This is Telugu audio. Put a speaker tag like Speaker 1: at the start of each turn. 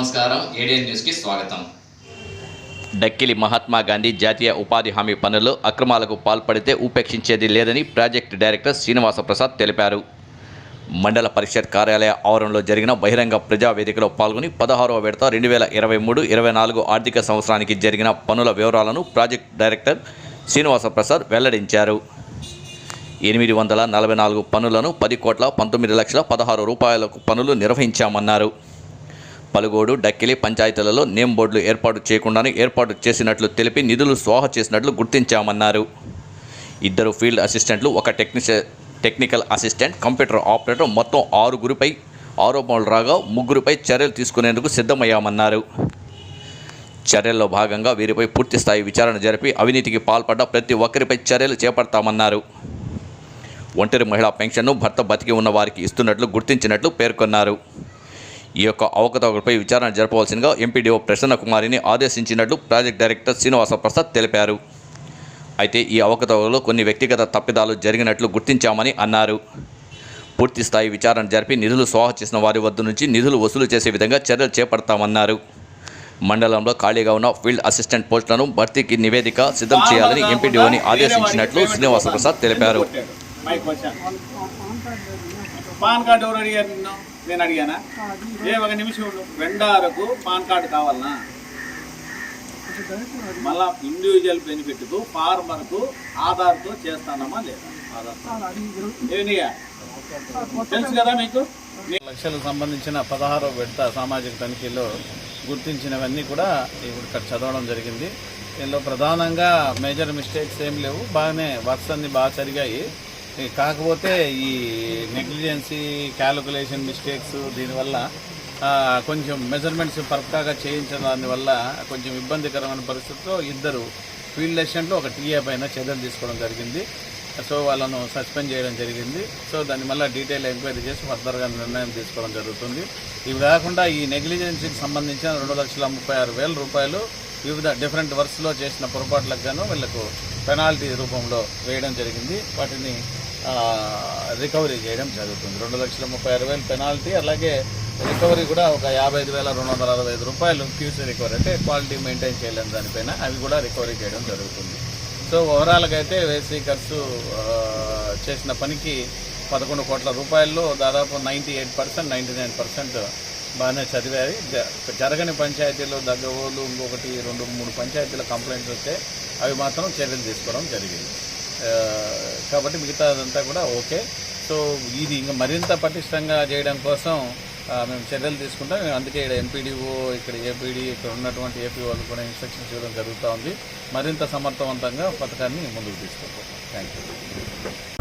Speaker 1: నమస్కారం. ఏడియన్ న్యూస్కి స్వాగతం.
Speaker 2: డక్కిలి మహాత్మా గాంధీ జాతీయ ఉపాధి హామీ పనుల్లో అక్రమాలకు పాల్పడితే ఉపేక్షించేది లేదని ప్రాజెక్టు డైరెక్టర్ శ్రీనివాస ప్రసాద్ తెలిపారు. మండల పరిషత్ కార్యాలయ ఆవరణలో జరిగిన బహిరంగ ప్రజావేదికలో పాల్గొని పదహారవ విడత రెండు వేల ఇరవై మూడు ఇరవై నాలుగు ఆర్థిక సంవత్సరానికి జరిగిన పనుల వివరాలను ప్రాజెక్ట్ డైరెక్టర్ శ్రీనివాస ప్రసాద్ వెల్లడించారు. ఎనిమిది వందల నలభై నాలుగు పనులను పది కోట్ల పంతొమ్మిది లక్షల పదహారు రూపాయలకు పనులు నిర్వహించామన్నారు. పలుగోడు డక్కిలి పంచాయతీలలో నేమ్ బోర్డులు ఏర్పాటు చేయకుండానే ఏర్పాటు చేసినట్లు తెలిపి నిధులు స్వాహ చేసినట్లు గుర్తించామన్నారు. ఇద్దరు ఫీల్డ్ అసిస్టెంట్లు ఒక టెక్నిష టెక్నికల్ అసిస్టెంట్ కంప్యూటర్ ఆపరేటర్ మొత్తం ఆరుగురిపై ఆరోపణలు రాగా ముగ్గురిపై చర్యలు తీసుకునేందుకు సిద్ధమయ్యామన్నారు. చర్యల్లో భాగంగా వీరిపై పూర్తి స్థాయి విచారణ జరిపి అవినీతికి పాల్పడ్డ ప్రతి ఒక్కరిపై చర్యలు చేపడతామన్నారు. ఒంటరి మహిళా పెన్షన్ను భర్త బతికి ఉన్న వారికి ఇస్తున్నట్లు గుర్తించినట్లు పేర్కొన్నారు. ఈ యొక్క అవకతవకలపై విచారణ జరపవలసిందిగా ఎంపీడీఓ ప్రసన్న కుమారిని ఆదేశించినట్లు ప్రాజెక్ట్ డైరెక్టర్ శ్రీనివాస ప్రసాద్ తెలిపారు. అయితే ఈ అవకతవకలో కొన్ని వ్యక్తిగత తప్పిదాలు జరిగినట్లు గుర్తించామని అన్నారు. పూర్తి స్థాయి విచారణ జరిపి నిధులు స్వాహ చేసిన వారి వద్ద నుంచి నిధులు వసూలు చేసే విధంగా చర్యలు చేపడతామన్నారు. మండలంలో ఖాళీగా ఉన్న ఫీల్డ్ అసిస్టెంట్ పోస్టులను భర్తీకి నివేదిక సిద్ధం చేయాలని ఎంపీడీఓని ఆదేశించినట్లు శ్రీనివాస ప్రసాద్ తెలిపారు.
Speaker 3: మైక్ వచ్చాను పాన్ కార్డు ఎవరు అడిగారు నిన్ను? నేను అడిగానా? ఏ ఒక నిమిషం వెండారకు పాన్ కార్డు కావాలనా? మళ్ళా ఇండివిజువల్ బెనిఫిట్కు ఫార్మర్కు ఆధార్తో చేస్తానమ్మా లేదా? ఆధార్ తెలుసు కదా మీకు? లక్షలకు సంబంధించిన పదహారో విడత సామాజిక తనిఖీలో గుర్తించినవన్నీ కూడా ఇప్పుడు ఇక్కడ చదవడం జరిగింది. దీనిలో ప్రధానంగా మేజర్ మిస్టేక్స్ ఏం లేవు. బాగానే వర్క్స్ అన్నీ బాగా జరిగాయి. కాకపోతే ఈ నెగ్లిజెన్సీ క్యాలిక్యులేషన్ మిస్టేక్స్ దీనివల్ల కొంచెం మెజర్మెంట్స్ పర్ఫెక్ట్గా చేయించడం వల్ల కొంచెం ఇబ్బందికరమైన పరిస్థితిలో ఇద్దరు ఫీల్డ్ అసిస్టెంట్లు ఒక టీఏ పైన చర్యలు తీసుకోవడం జరిగింది. సో వాళ్ళను సస్పెండ్ చేయడం జరిగింది. సో దాన్ని మళ్ళీ డీటెయిల్ ఎంక్వైరీ చేసి ఫర్దర్గా నిర్ణయం తీసుకోవడం జరుగుతుంది. ఇవి కాకుండా ఈ నెగ్లిజెన్సీకి సంబంధించిన రెండు లక్షల ముప్పై ఆరు వేల రూపాయలు వివిధ డిఫరెంట్ వర్క్స్లో చేసిన పొరపాట్లకు గాను వీళ్ళకు పెనాల్టీ రూపంలో వేయడం జరిగింది. వాటిని రికవరీ చేయడం జరుగుతుంది. రెండు లక్షల ముప్పై ఆరు వేలు పెనాల్టీ అలాగే రికవరీ కూడా ఒక యాభై ఐదు వేల రెండు వందల అరవై ఐదు రూపాయలు క్యూసీ రికవరీ అంటే క్వాలిటీ మెయింటైన్ చేయలేని దానిపైన అవి కూడా రికవరీ చేయడం జరుగుతుంది. సో ఓవరాల్గా అయితే ఖర్చు చేసిన పనికి పదకొండు కోట్ల రూపాయల్లో దాదాపు ninety eight percent ninety nine percent బాగానే చదివాయి జ- జరగని పంచాయతీలో దగ్గర ఇంకొకటి రెండు మూడు పంచాయతీల కంప్లైంట్స్ వస్తే అవి మాత్రం చర్యలు తీసుకోవడం జరిగింది. కాబట్టి కాబట్టి మిగతాదంతా కూడా ఓకే. సో ఇది ఇంకా మరింత పటిష్టంగా చేయడం కోసం మేము చర్యలు తీసుకుంటాం. అందుకే ఇక్కడ ఎంపీడీఓ ఇక్కడ ఏపీడీ ఇక్కడ ఉన్నటువంటి ఏపీ వాళ్ళు కూడా ఇన్స్ట్రక్షన్స్ ఇవ్వడం జరుగుతూ ఉంది. మరింత సమర్థవంతంగా పథకాన్ని ముందుకు తీసుకుంటాం థ్యాంక్ యూ